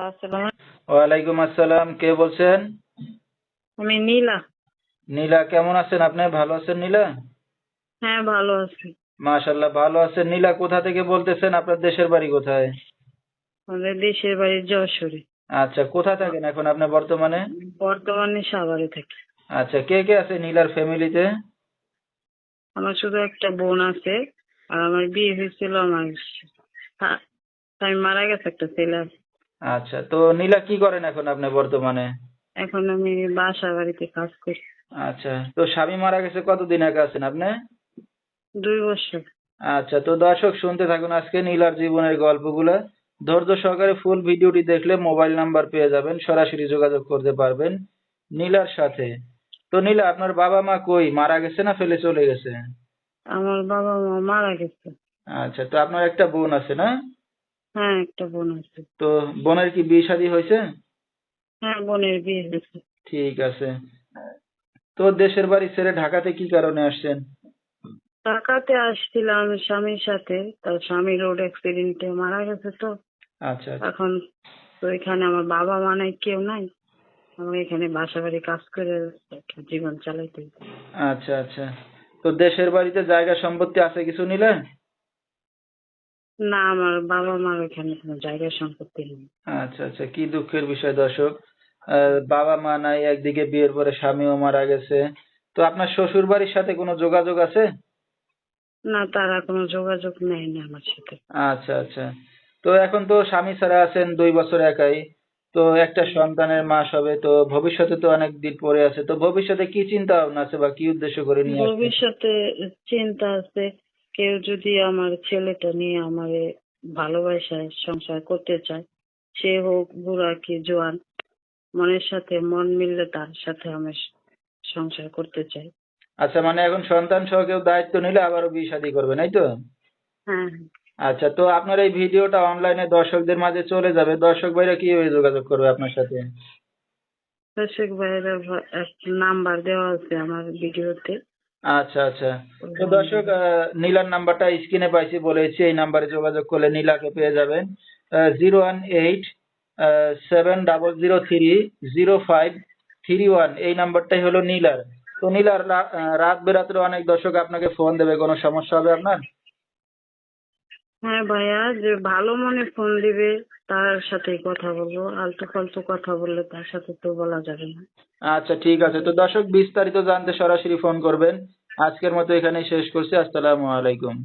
ওয়ালাইকুম আসসালাম কে বলছেন? আমি নীলা। নীলা কেমন আছেন আপনি? ভালো আছেন নীলা? হ্যাঁ ভালো আছি। মাশাল্লাহ ভালো আছেন। নীলা কোথা থেকে বলতেছেন? আপনার দেশের বাড়ি কোথায়? আমাদের দেশের বাড়ি যশোরে। আচ্ছা কোথা থাকেন এখন আপনি বর্তমানে? বর্তমানে সাভারে থাকি। আচ্ছা কে কে আছে নীলার ফ্যামিলিতে? আমার শুধু একটা বোন আছে আর আমার বিয়ে হয়েছিল আমার স্বা- স্বামী মারা গেছে একটা ছেলে আছে। আচ্ছা তো নীলা কি করেন এখন আপনি বর্তমানে? এখন আমি বাসা বাড়িতে কাজ করি। আচ্ছা তো স্বামী মারা গেছে কতদিন আগে আছেন আপনি? দুই বছর। আচ্ছা তো দর্শক শুনতে থাকুন আজকে নীলার জীবনের গল্পগুলো। ধৈর্য সহকারে ফুল ভিডিওটি দেখলে মোবাইল নাম্বার পেয়ে যাবেন সরাসরি যোগাযোগ করতে পারবেন নীলার সাথে। তো নীলা আপনার বাবা মা কই? মারা গেছে না ফেলে চলে গেছে? আমার বাবা মা মারা গেছে। আচ্ছা তো আপনার একটা বোন আছে না? হ্যাঁ একটা বোন আছে। তো বোনের কি বিয়ে শাদী হয়েছে? হ্যাঁ বোনের বিয়ে হয়েছে। ঠিক আছে। তো দেশের বাড়ি ছেড়ে ঢাকাতে কি কারণে আসছেন? ঢাকাতে আসছিলাম স্বামীর সাথে। তার স্বামী রোড অ্যাক্সিডেন্টে মারা গেছে তো। আচ্ছা এখন তো এখানে আমার বাবা মা নাই কেউ নাই। আমি এখানে বাসা বাড়ি কাজ করে জীবন চালাইতে। আচ্ছা আচ্ছা। তো দেশের বাড়িতে জায়গা সম্পত্তি আছে কিছু নিলেন? না আমার বাবা মার এখানে কোনো জায়গা সম্পত্তি নেই। আচ্ছা আচ্ছা কি দুঃখের বিষয় দর্শক? বাবা মা নাই একদিকে বিয়ের পরে স্বামীও মারা গেছে। তো আপনার শ্বশুর বাড়ির সাথে কোনো যোগাযোগ আছে? না তারা কোনো যোগাযোগ নেই না আমার সাথে। আচ্ছা আচ্ছা। তো এখন তো স্বামী ছাড়া আছেন দুই বছর একাই। তো একটা সন্তানের মাস হবে তো ভবিষ্যতে তো অনেক দিন পরে আছে। তো ভবিষ্যতে কি চিন্তা ভাবনা আছে বা কি উদ্দেশ্য করে নিয়ে? ভবিষ্যতে চিন্তা আছে কেউ যদি আমার ছেলেটা নিয়ে আমার ভালোবাসায় সংসার করতে চায় সে হোক বুড়া কি জোয়ান মনের সাথে মন মিললে তার সাথে আমি সংসার করতে চাই। আচ্ছা মানে এখন সন্তান সহ কেউ দায়িত্ব নিলে আবারও বিয়ে শাদী করবেন এই তো? হ্যাঁ আচ্ছা তো আপনার এই ভিডিওটা অনলাইনে দর্শকদের মাঝে চলে যাবে। দর্শক ভাইরা কীভাবে যোগাযোগ করবে আপনার সাথে? দর্শক একটা নাম্বার দেওয়া আছে আমার ভিডিওতে। আচ্ছা আচ্ছা। তো দর্শক নীলার নাম্বারটা স্ক্রিনে পাইছি বলেছি এই নাম্বারে যোগাযোগ করলে নীলাকে পেয়ে যাবেন। Zero one eight seven double zero three zero five three one এই নাম্বারটাই হলো নীলার। তো নীলার রাত বেরাতে অনেক দর্শক আপনাকে ফোন দেবে কোনো সমস্যা হবে আপনার? হ্যাঁ ভাইয়া, যে ভালো মনে ফোন দিবে, তার সাথেই কথা বলব। আলতু ফালতু কথা বললে তার সাথে তো বলা যাবে না। আচ্ছা ঠিক আছে। তো দর্শক, বিস্তারিত জানতে সরাসরি ফোন করবেন। আজকের মতো এখানেই শেষ করছি। আসসালামু আলাইকুম।